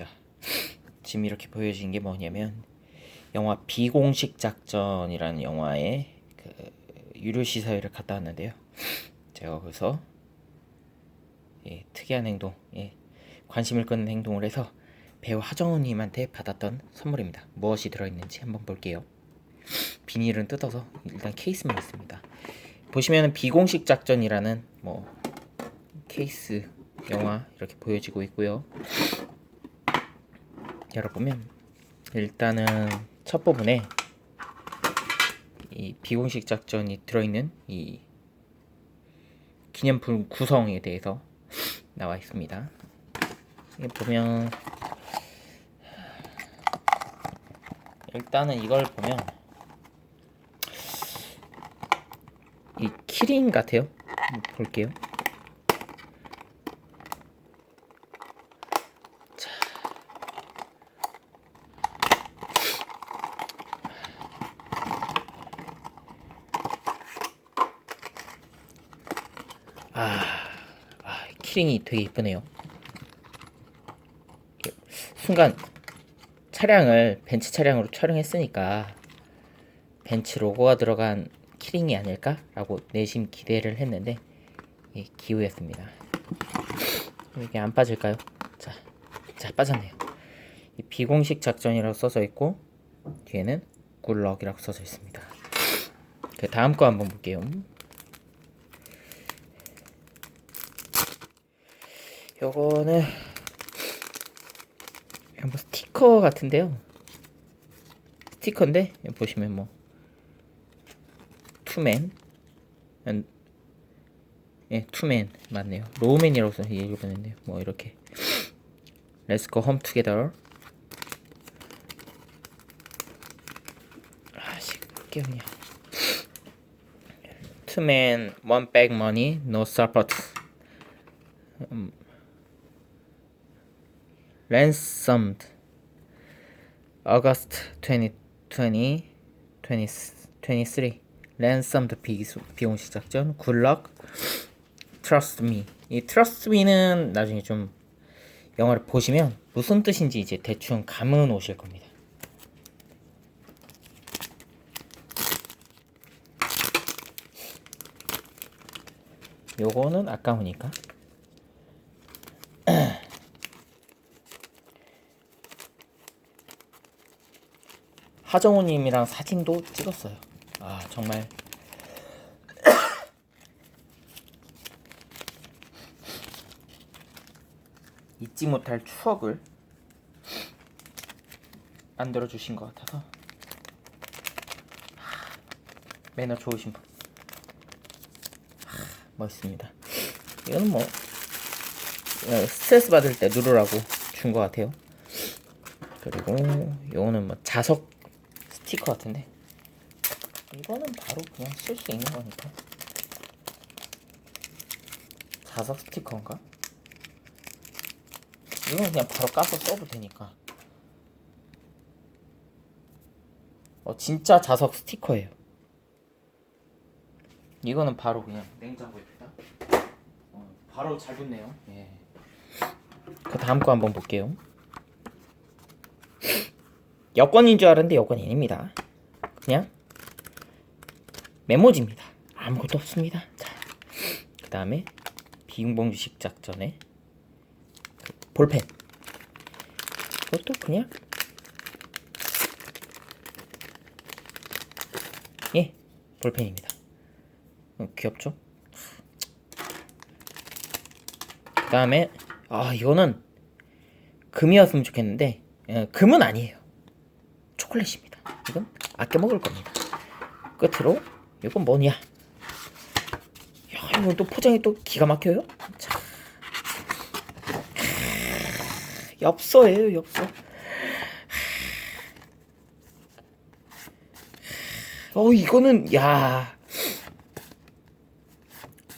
있습니다. 지금 이렇게 보여진 게 뭐냐면 영화 비공식 작전이라는 영화의 그 유료 시사회를 갔다 왔는데요. 제가 거기서 예, 특이한 행동, 예, 관심을 끄는 행동을 해서 배우 하정우님한테 받았던 선물입니다. 무엇이 들어있는지 한번 볼게요. 비닐은 뜯어서 일단 케이스만 있습니다. 보시면 비공식 작전이라는 뭐 케이스 영화 이렇게 보여지고 있고요. 열어보면 일단은 첫 부분에 이 비공식 작전이 들어있는 이 기념품 구성에 대해서 나와 있습니다. 보면 일단은 이걸 보면 이 키링 같아요. 볼게요. 아, 아, 키링이 되게 이쁘네요. 순간 차량을 벤츠 차량으로 촬영했으니까 벤츠 로고가 들어간 키링이 아닐까라고 내심 기대를 했는데 예, 기우였습니다. 이게 안 빠질까요? 자, 자 빠졌네요. 이 비공식 작전이라고 써져 있고 뒤에는 굴럭이라고 써져 있습니다. 그 다음 거 한번 볼게요. 요거는 뭐 스티커 같은데요. 스티커인데 보시면 뭐 투맨 음, 예 투맨 맞네요. 로우맨이라고 써 읽어봤는데요. 뭐 이렇게 Let's go home together. 아씨 그냥 투맨 bag money no support. 음, ransomed August 2020 20, 23 ransomed 비, 비공식 작전. 굴럭 trust me. 이 trust me는 나중에 좀 영화를 보시면 무슨 뜻인지 이제 대충 감은 오실 겁니다. 요거는 아까우니까 하정우님이랑 사진도 찍었어요. 아 정말 잊지 못할 추억을 만들어 주신 것 같아서 하, 매너 좋으신 분 하, 멋있습니다. 이거는 뭐 어, 스트레스 받을 때 누르라고 준 것 같아요. 그리고 요거는 뭐 자석 스티커 같은데. 이거는 바로 그냥 쓸 수 있는 거니까. 자석 스티커인가? 이건 그냥 바로 까서 써도 되니까. 어 진짜 자석 스티커예요. 이거는 바로 그냥. 냉장고에다? 어, 바로 잘 붙네요. 예. 그 다음 거 한번 볼게요 여권인 줄 알았는데 여권이 아닙니다. 그냥 메모지입니다. 아무것도 없습니다. 자, 그 다음에 비용봉주식 작전에 그 볼펜. 이것도 그냥 예 볼펜입니다. 어, 귀엽죠? 그 다음에 아 이거는 금이었으면 좋겠는데 어, 금은 아니에요. 초콜릿입니다. 이건 아껴 먹을 겁니다. 끝으로 이건 뭐냐? 야, 이건 또 포장이 또 기가 막혀요. 자, 엽서예요, 엽서. 어, 이거는 야.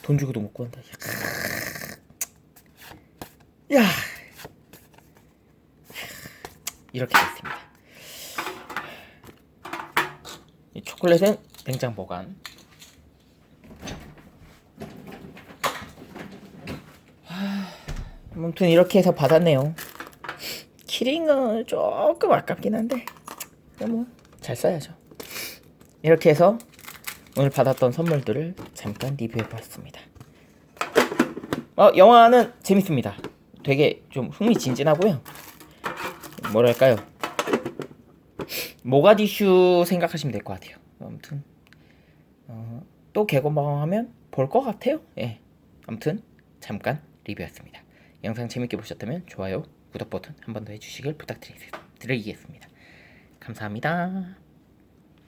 돈 주고도 못 구한다. 야. 야. 이렇게 됐습니다. 이 초콜릿은 냉장 보관. 하, 아무튼 이렇게 해서 받았네요. 키링은 조금 아깝긴 한데 뭐 잘 써야죠. 이렇게 해서 오늘 받았던 선물들을 잠깐 리뷰해봤습니다. 어, 영화는 재밌습니다. 되게 좀 흥미진진하고요. 뭐랄까요? 모가디슈 생각하시면 될 것 같아요. 아무튼 어, 또 개건방하면 볼 것 같아요. 예. 아무튼 잠깐 리뷰였습니다. 영상 재밌게 보셨다면 좋아요, 구독 버튼 한 번 더 해주시길 부탁드리겠습니다. 감사합니다.